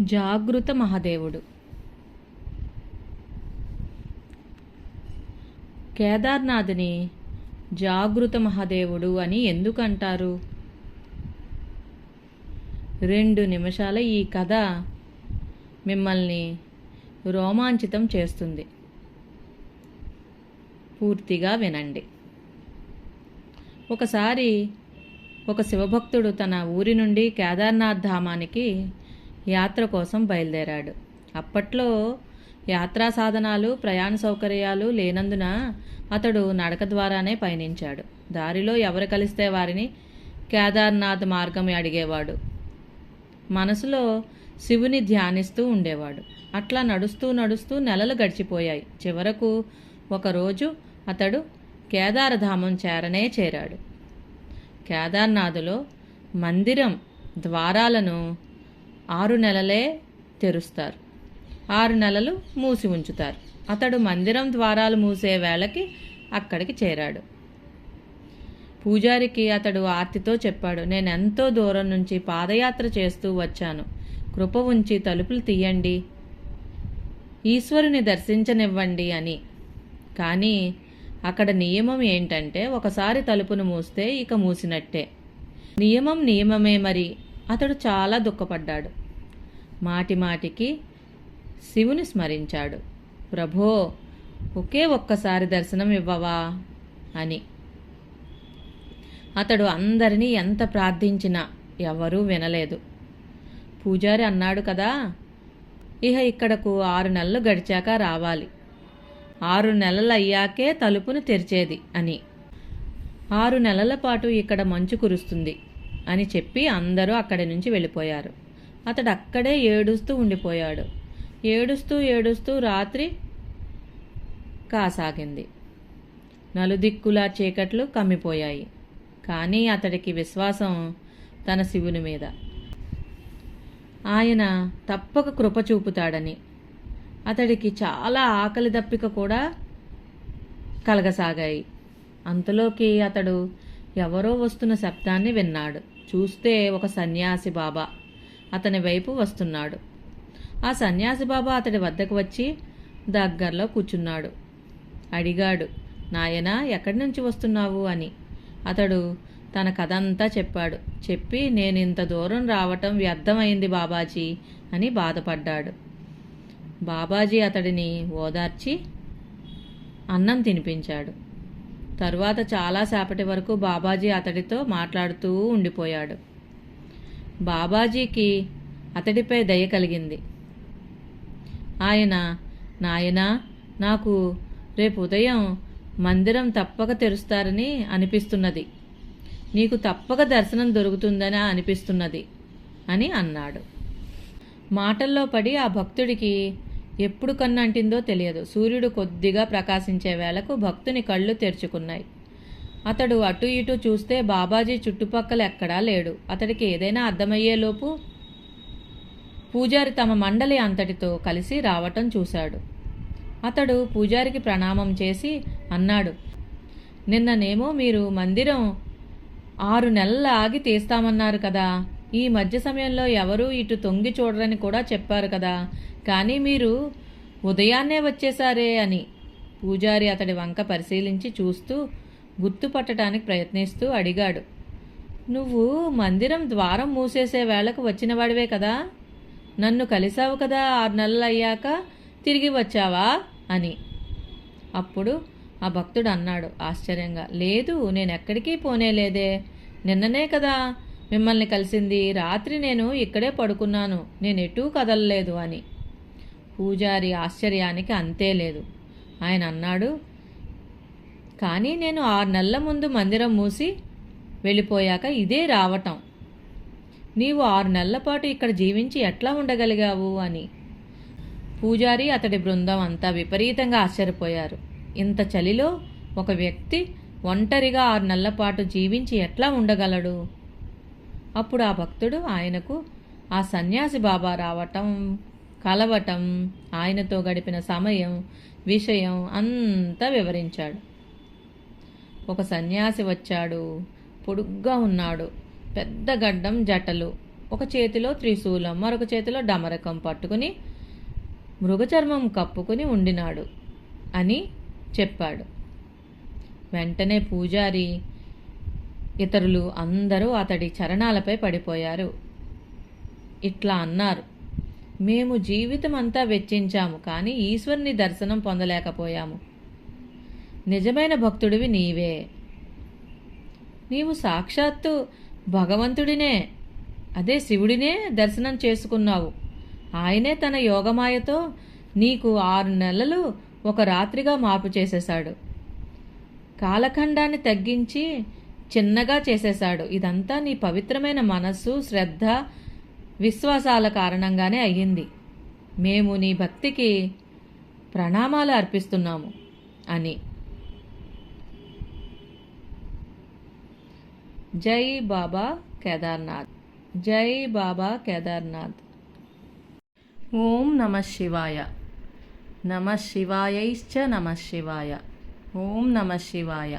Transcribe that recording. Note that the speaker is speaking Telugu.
జాగృత మహాదేవుడు. కేదార్నాథ్ని జాగృత మహాదేవుడు అని ఎందుకంటారు? రెండు నిమిషాల ఈ కథ మిమ్మల్ని రోమాంచితం చేస్తుంది. పూర్తిగా వినండి. ఒకసారి ఒక శివభక్తుడు తన ఊరి నుండి కేదార్నాథ్ ధామానికి యాత్ర కోసం బయలుదేరాడు. అప్పట్లో యాత్రా సాధనాలు ప్రయాణ సౌకర్యాలు లేనందున అతడు నడక ద్వారానే పయనించాడు. దారిలో ఎవరు కలిస్తే వారిని కేదార్నాథ్ మార్గం అడిగేవాడు. మనసులో శివుని ధ్యానిస్తూ ఉండేవాడు. అట్లా నడుస్తూ నడుస్తూ నెలలు గడిచిపోయాయి. చివరకు ఒకరోజు అతడు కేదారధామం చేరనే చేరాడు. కేదార్నాథులో మందిరం ద్వారాలను ఆరు నెలలే తెరుస్తారు. ఆరు నెలలు మూసి ఉంచుతారు. అతడు మందిరం ద్వారాలు మూసే వేళకి అక్కడికి చేరాడు. పూజారికి అతడు ఆర్తితో చెప్పాడు నేను ఎంతో దూరం నుంచి పాదయాత్ర చేస్తూ వచ్చాను. కృప ఉంచి తలుపులు తీయండి. ఈశ్వరుని దర్శించనివ్వండి అని. కానీ అక్కడ నియమం ఏంటంటే ఒకసారి తలుపును మూస్తే ఇక మూసినట్టే. నియమం నియమమే మరి. అతడు చాలా దుఃఖపడ్డాడు. మాటి మాటికి శివుని స్మరించాడు. ప్రభో ఒకే ఒక్కసారి దర్శనం ఇవ్వవా? అని. అతడు అందరినీ ఎంత ప్రార్థించినా ఎవరూ వినలేదు. పూజారి అన్నాడు కదా ఇహ ఇక్కడకు ఆరు నెలలు గడిచాక రావాలి. ఆరు నెలలు అయ్యాకే తలుపును తెరిచేది అని. ఆరు నెలల పాటు ఇక్కడ మంచు కురుస్తుంది. అని చెప్పి అందరూ అక్కడి నుంచి వెళ్ళిపోయారు. అతడు అక్కడే ఏడుస్తూ ఉండిపోయాడు. ఏడుస్తూ ఏడుస్తూ రాత్రి కాసాగింది. నలుదిక్కులా చీకట్లు కమ్మిపోయాయి. కానీ అతడికి విశ్వాసం తన శివుని మీద. ఆయన తప్పక కృప చూపుతాడని. అతడికి చాలా ఆకలి దప్పిక కూడా కలగసాగాయి. అంతలోకి అతడు ఎవరో వస్తున్న శబ్దాన్ని విన్నాడు. చూస్తే ఒక సన్యాసి బాబా అతని వైపు వస్తున్నాడు. ఆ సన్యాసి బాబా అతడి వద్దకు వచ్చి దగ్గరలో కూర్చున్నాడు. అడిగాడు నాయనా ఎక్కడి నుంచి వస్తున్నావు? అని. అతడు తన కథ అంతా చెప్పాడు. చెప్పి నేను ఇంత దూరం రావటం వ్యర్థమైంది బాబాజీ అని బాధపడ్డాడు. బాబాజీ అతడిని ఓదార్చి అన్నం తినిపించాడు. తరువాత చాలాసేపటి వరకు బాబాజీ అతడితో మాట్లాడుతూ ఉండిపోయాడు. బాబాజీకి అతడిపై దయ కలిగింది. ఆయన నాయనా నాకు రేపు ఉదయం మందిరం తప్పక తెరుస్తారని అనిపిస్తున్నది. నీకు తప్పక దర్శనం దొరుకుతుందని అనిపిస్తున్నది అని అన్నాడు. మాటల్లో పడి ఆ భక్తుడికి ఎప్పుడు కన్నంటిందో తెలియదు. సూర్యుడు కొద్దిగా ప్రకాశించే వేళకు భక్తుని కళ్ళు తెరుచుకున్నాయి. అతడు అటు ఇటు చూస్తే బాబాజీ చుట్టుపక్కల ఎక్కడా లేడు. అతడికి ఏదైనా అర్థమయ్యేలోపు పూజారి తమ మండలి అంతటితో కలిసి రావటం చూశాడు. అతడు పూజారికి ప్రణామం చేసి అన్నాడు నిన్ననేమో మీరు మందిరం ఆరు నెలల ఆగి తీస్తామన్నారు కదా. ఈ మధ్య సమయంలో ఎవరూ ఇటు తొంగి చూడరని కూడా చెప్పారు కదా. కానీ మీరు ఉదయాన్నే వచ్చేసారే అని పూజారి అతడి వంక పరిశీలించి చూస్తూ గుర్తుపట్టడానికి ప్రయత్నిస్తూ అడిగాడు. నువ్వు మందిరం ద్వారం మూసేసే వేళకు వచ్చినవాడివే కదా. నన్ను కలిసావు కదా ఆరు నెలలు అయ్యాక తిరిగి వచ్చావా అని. అప్పుడు ఆ భక్తుడు అన్నాడు ఆశ్చర్యంగా. లేదు నేను ఎక్కడికి పోనేలేదే. నిన్ననే కదా మిమ్మల్ని కలిసింది రాత్రి నేను ఇక్కడే పడుకున్నాను. నేను ఎటూ కదలలేదు అని. పూజారి ఆశ్చర్యానికి అంతే లేదు. ఆయన అన్నాడు కానీ నేను ఆరు నెలల ముందు మందిరం మూసి వెళ్ళిపోయాక ఇదే రావటం. నీవు ఆరు నెలల పాటు ఇక్కడ జీవించి ఎట్లా ఉండగలిగావు? అని. పూజారి అతడి బృందం అంతా విపరీతంగా ఆశ్చర్యపోయారు. ఇంత చలిలో ఒక వ్యక్తి ఒంటరిగా ఆరు నెలల పాటు జీవించి ఎట్లా ఉండగలడు? అప్పుడు ఆ భక్తుడు ఆయనకు ఆ సన్యాసి బాబా రావటం కలవటం ఆయనతో గడిపిన సమయం విషయం అంతా వివరించాడు. ఒక సన్యాసి వచ్చాడు పొడుగ్గా ఉన్నాడు పెద్ద గడ్డం జటలు ఒక చేతిలో త్రిశూలం మరొక చేతిలో డమరకం పట్టుకుని మృగచర్మం కప్పుకుని ఉండినాడు అని చెప్పాడు. వెంటనే పూజారి ఇతరులు అందరూ అతడి చరణాలపై పడిపోయారు. ఇట్లా అన్నారు. మేము జీవితం అంతా వెచ్చించాము కానీ ఈశ్వరుని దర్శనం పొందలేకపోయాము. నిజమైన భక్తుడివి నీవే. నీవు సాక్షాత్తు భగవంతుడినే అదే శివుడినే దర్శనం చేసుకున్నావు. ఆయనే తన యోగమాయతో నీకు ఆరు నెలలు ఒక రాత్రిగా మార్పు చేసేశాడు కాలఖండాన్ని తగ్గించి చిన్నగా చేసేశాడు. ఇదంతా నీ పవిత్రమైన మనస్సు శ్రద్ధ విశ్వాసాల కారణంగానే అయ్యింది. మేము నీ భక్తికి ప్రణామాలు అర్పిస్తున్నాము అని. జై బాబా కేదార్నాథ్. జై బాబా కేదార్నాథ్. ఓం నమ శివాయ. నమ శివాయైశ్చ నమ శివాయ. ఓం నమ శివాయ.